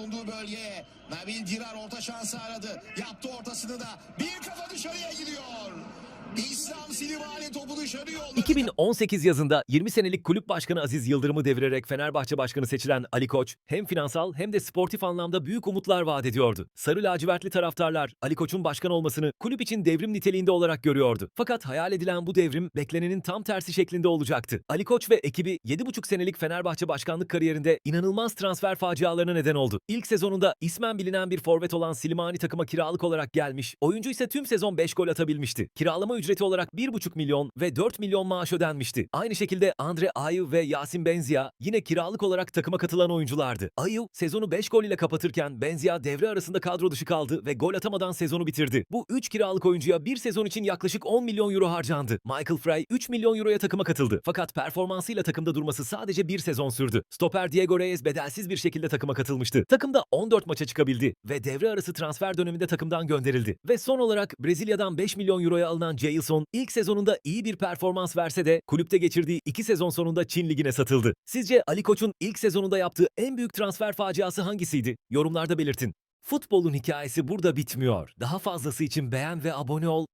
bulunduğu bölgeye Nabil Dirar orta şansı aradı. Yaptı ortasını da bir kafa 2018 yazında 20 senelik kulüp başkanı Aziz Yıldırım'ı devirerek Fenerbahçe başkanı seçilen Ali Koç hem finansal hem de sportif anlamda büyük umutlar vaat ediyordu. Sarı lacivertli taraftarlar Ali Koç'un başkan olmasını kulüp için devrim niteliğinde olarak görüyordu. Fakat hayal edilen bu devrim beklenenin tam tersi şeklinde olacaktı. Ali Koç ve ekibi 7,5 senelik Fenerbahçe başkanlık kariyerinde inanılmaz transfer facialarına neden oldu. İlk sezonunda ismen bilinen bir forvet olan Silimani takıma kiralık olarak gelmiş. Oyuncu ise tüm sezon 5 gol atabilmişti. Kiralama ücreti olarak 1,5 milyon ve 4 milyon maaş ödenmişti. Aynı şekilde Andre Ayew ve Yasin Benzia yine kiralık olarak takıma katılan oyunculardı. Ayew sezonu 5 gol ile kapatırken Benzia devre arasında kadro dışı kaldı ve gol atamadan sezonu bitirdi. Bu 3 kiralık oyuncuya bir sezon için yaklaşık 10 milyon euro harcandı. Michael Frey 3 milyon euroya takıma katıldı. Fakat performansıyla takımda durması sadece bir sezon sürdü. Stoper Diego Reyes bedelsiz bir şekilde takıma katılmıştı. Takımda 14 maça çıkabildi ve devre arası transfer döneminde takımdan gönderildi. Ve son olarak Brezilya'dan 5 milyon euroya alınan Jailson ilk sezonunda iyi bir performans verse de kulüpte geçirdiği 2 sezon sonunda Çin Ligi'ne satıldı. Sizce Ali Koç'un ilk sezonunda yaptığı en büyük transfer faciası hangisiydi? Yorumlarda belirtin. Futbolun hikayesi burada bitmiyor. Daha fazlası için beğen ve abone ol.